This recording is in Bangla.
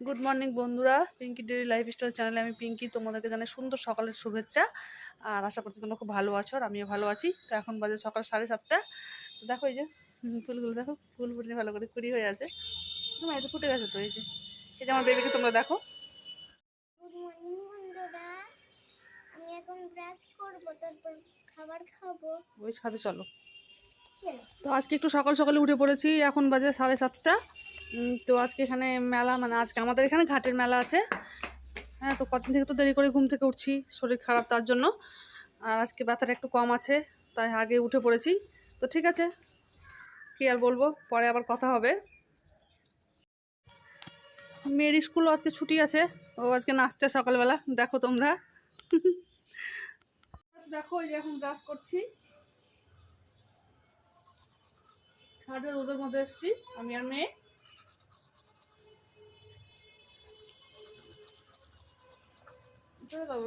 গুড মর্নিং বন্ধুরা। পিঙ্কি ডেলি লাইফ স্টাইল চ্যানেলে আমি পিঙ্কি তোমাদেরকে জানাই সুন্দর সকালের শুভেচ্ছা। আর আশা করছি তোমরা খুব ভালো আছো আর আমিও ভালো আছি। তো এখন বাজে সকাল সাড়ে সাতটা। তো দেখো এই যে ফুলগুলো দেখো ফুল ফুটলে ভালো করে কুড়ি হয়ে আছে। তোমার এটা ফুটে গেছে তো এই যে সেটা আমার বেবিকে তোমরা দেখো। গুড মর্নিং বন্ধুরা। আমি এখন ব্রাশ করব তারপর খাবার খাব। ওই সাথে চলো। তো আজকে একটু সকাল সকালে উঠে পড়েছি এখন বাজে সাড়ে সাতটা। তো আজকে এখানে মেলা মানে আজকে আমাদের এখানে ঘাটের মেলা আছে। হ্যাঁ তো কদিন থেকে তো দেরি করে ঘুম থেকে উঠছি, শরীর খারাপ তার জন্য। আর আজকে ব্যথাটা একটু কম আছে, তাই আগে উঠে পড়েছি। তো ঠিক আছে, কি আর বলব, পরে আবার কথা হবে। মেয়ের স্কুলও আজকে ছুটি আছে, ও আজকে নাচছে সকালবেলা, দেখো তোমরা। দেখো এই যে এখন ব্রাশ করছি। ছাদে রোদের মধ্যে এসেছি, আমি আর মেয়ে। চলে যাব